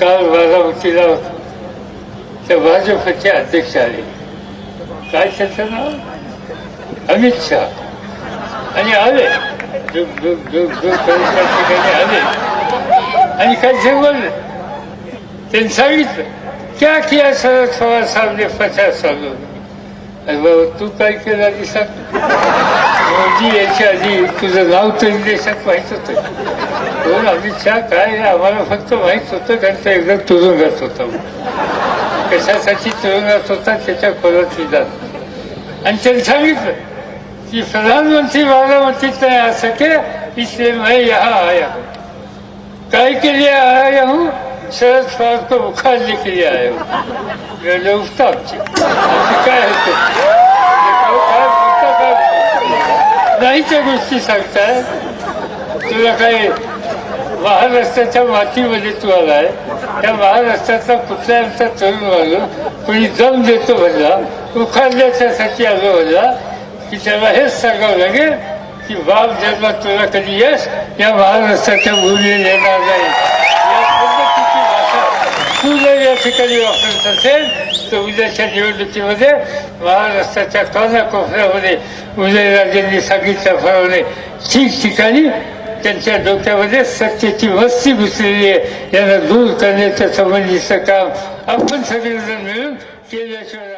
काल बारामतीला होतो तर भाजपचे अध्यक्ष आले. काय त्याचं नाव? अमित शहा. आणि आले. त्या ठिकाणी आले. आणि काय ते बोलले? त्यांनी सांगितलं क्या किया शरद पवार साहेबने पचास सालों. अरे बाबा तू काय केला दिसत मोदी याच्या आधी तुझं नाव तरी देशात माहीत होतं. कोण अमित शहा काय आहे आम्हाला फक्त माहीत होतं कारण ते एकदम तुरुंगात होता. कशासाठी तुरुंगात होता त्याच्या खोलात जात. आणि त्यांनी सांगितलं की प्रधानमंत्री बारामती नाही आ सके इसलिए मैं यहाँ आया हूँ काय के लिए आया हूँ? हो? शरद पवार को उखाड़ने के लिए आया हूँ हो. मेरे उत्तम काय होतं? काय नाही त्या गोष्टी सांगताय? तुला काही महाराष्ट्राच्या मातीमध्ये तू आलाय. त्या महाराष्ट्रातला कुठल्या आमचा तरुण माणूस कोणी दम देतो म्हणला उखाद्याच्यासाठी आलो म्हणला की त्याला हेच सांगावं लागेल की बाप जन्मा तुला कधी यश या महाराष्ट्राच्या मुली येणार नाही. तू जर या ठिकाणी वापरत असेल तर उद्याच्या निवडणुकीमध्ये महाराष्ट्राच्या कानाकोपऱ्यामध्ये उदयराजेंनी सांगितल्याप्रमाणे ठिकठिकाणी त्यांच्या डोक्यामध्ये सत्तेची वस्ती घुसलेली आहे. यांना दूर करण्याच्या संबंधीचं काम आपण सगळेजण मिळून केल्याशिवाय